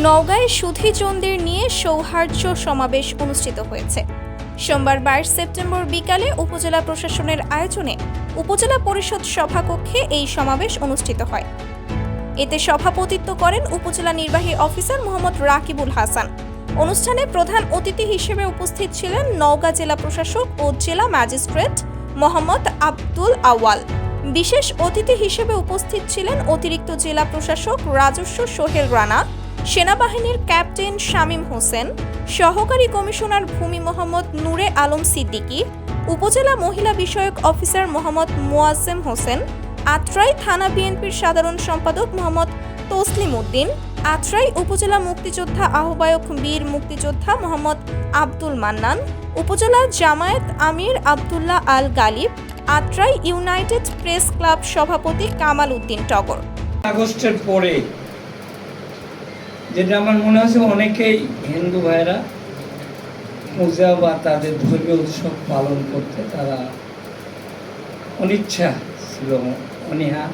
নওগাঁয় সুধীচন্দ্রের নিয়ে সৌহার্দ্য সমাবেশ অনুষ্ঠিত হয়েছে। সোমবার বাইশ সেপ্টেম্বর বিকালে উপজেলা প্রশাসনের আয়োজনে উপজেলা পরিষদ সভাকক্ষে এই সমাবেশ অনুষ্ঠিত হয়। এতে সভাপতিত্ব করেন উপজেলা নির্বাহী অফিসার মোহাম্মদ রাকিবুল হাসান। অনুষ্ঠানে প্রধান অতিথি হিসেবে উপস্থিত ছিলেন নওগাঁ জেলা প্রশাসক ও জেলা ম্যাজিস্ট্রেট মোহাম্মদ আব্দুল আওয়াল বিশেষ অতিথি হিসেবে উপস্থিত ছিলেন অতিরিক্ত জেলা প্রশাসক রাজস্ব সোহেল রানা সেনাবাহিনীর ক্যাপ্টেন শামীম হোসেন, সহকারী কমিশনার ভূমি মোহাম্মদ নূরে আলম সিদ্দিকী, উপজেলা মহিলা বিষয়ক অফিসার মোহাম্মদ মোয়াজ্জেম হোসেন, আত্রাই থানা বিএনপির সাধারণ সম্পাদক মোহাম্মদ তসলিম উদ্দিন, আত্রাই উপজেলা মুক্তিযোদ্ধা আহ্বায়ক বীর মুক্তিযোদ্ধা মোহাম্মদ আব্দুল মান্নান, উপজেলা জামায়াত আমির Abdullah Al Ghalib, Atrai united press club সভাপতি কামাল উদ্দিন টগর। আগস্টের পরে যেটা আমার মনে হচ্ছে অনেকেই হিন্দু ভাইরা পূজা বা তাদের ধর্মীয় উৎসব পালন করতে তারা অনিচ্ছা ছিল, অনীহা,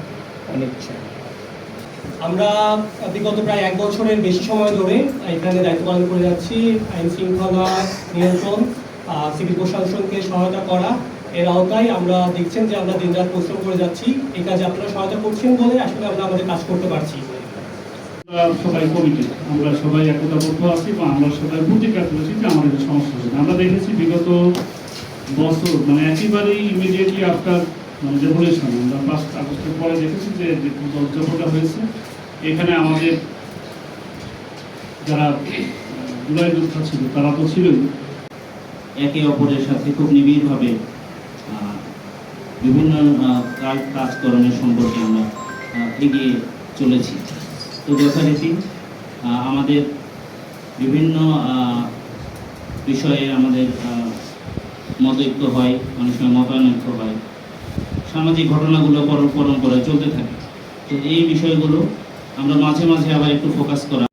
অনিচ্ছা। আমরা বিগত প্রায় এক বছরের বেশি সময় ধরে এখানে দায়িত্ব পালন করে যাচ্ছি। আইন শৃঙ্খলা নিয়ন্ত্রণ সিভিল প্রশাসনকে সহায়তা করা। এর আওতায় আমরা দেখছেন যে আমরা দিনরাত পরিশ্রম করে যাচ্ছি। এই কাজে আপনারা সহায়তা করছেন বলে আসলে আমরা আমাদের কাজ করতে পারছি। সবাই কমিটি আমরা সবাই একতাবদ্ধ আছি বা আমরা সবাই প্রতিকার করেছি যে আমাদের সমস্যা হচ্ছে। আমরা দেখেছি বিগত বছর মানে একেবারেই ইমিডিয়েটলি আফটার রেভলিউশন আমরা ফার্স্ট আগস্টের পরে দেখেছি যে যে হয়েছে। এখানে আমাদের যারা জুলাই যোদ্ধা ছিল, তারা তো ছিলই। একে অপরের সাথে খুব নিবিড়ভাবে বিভিন্ন কাজ কাজকর্মের সম্পর্কে আমরা এগিয়ে চলেছি। তো যথারীতি আমাদের বিভিন্ন বিষয়ে আমাদের মতৈক্য হয়, অনেক সময় মতানৈক্য হয়, সামাজিক ঘটনাগুলো পরম্পরায় চলতে থাকে। তো এই বিষয়গুলো আমরা মাঝে মাঝে আবার একটু ফোকাস করা।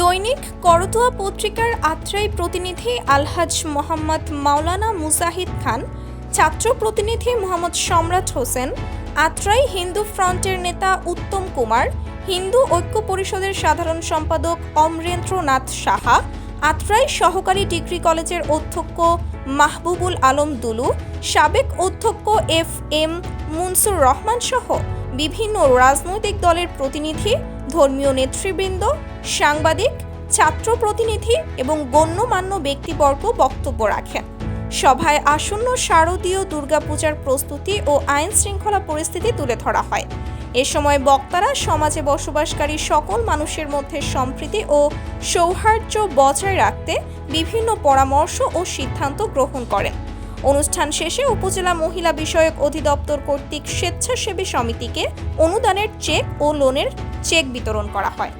দৈনিক করতোয়া পত্রিকার আত্রাই প্রতিনিধি আলহাজ মোহাম্মদ মাওলানা মুজাহিদ খান, ছাত্র প্রতিনিধি মোহাম্মদ সম্রাট হোসেন, আত্রাই হিন্দু ফ্রন্টের নেতা উত্তম কুমার হিন্দু ঐক্য পরিষদের সাধারণ সম্পাদক অমরেন্দ্রনাথ সাহা, আত্রাই সহকারী ডিগ্রি কলেজের অধ্যক্ষ মাহবুবুল আলম দুলু, সাবেক অধ্যক্ষ এফ এম মুনসুর রহমান সহ বিভিন্ন রাজনৈতিক দলের প্রতিনিধি, ধর্মীয় নেতৃবৃন্দ, সাংবাদিক, ছাত্র প্রতিনিধি এবং গণ্যমান্য ব্যক্তিবর্গ বক্তব্য রাখেন। সভায় আসন্ন শারদীয় দুর্গাপূজার প্রস্তুতি ও আইন শৃঙ্খলা পরিস্থিতি তুলে ধরা হয়। এ সময় বক্তারা সমাজে বসবাসকারী সকল মানুষের মধ্যে সম্প্রীতি ও সৌহার্দ্য বজায় রাখতে বিভিন্ন পরামর্শ ও সিদ্ধান্ত গ্রহণ করেন। অনুষ্ঠান শেষে উপজেলা মহিলা বিষয়ক অধিদপ্তর কর্তৃক স্বেচ্ছাসেবী সমিতিকে অনুদানের চেক ও লোনের চেক বিতরণ করা হয়।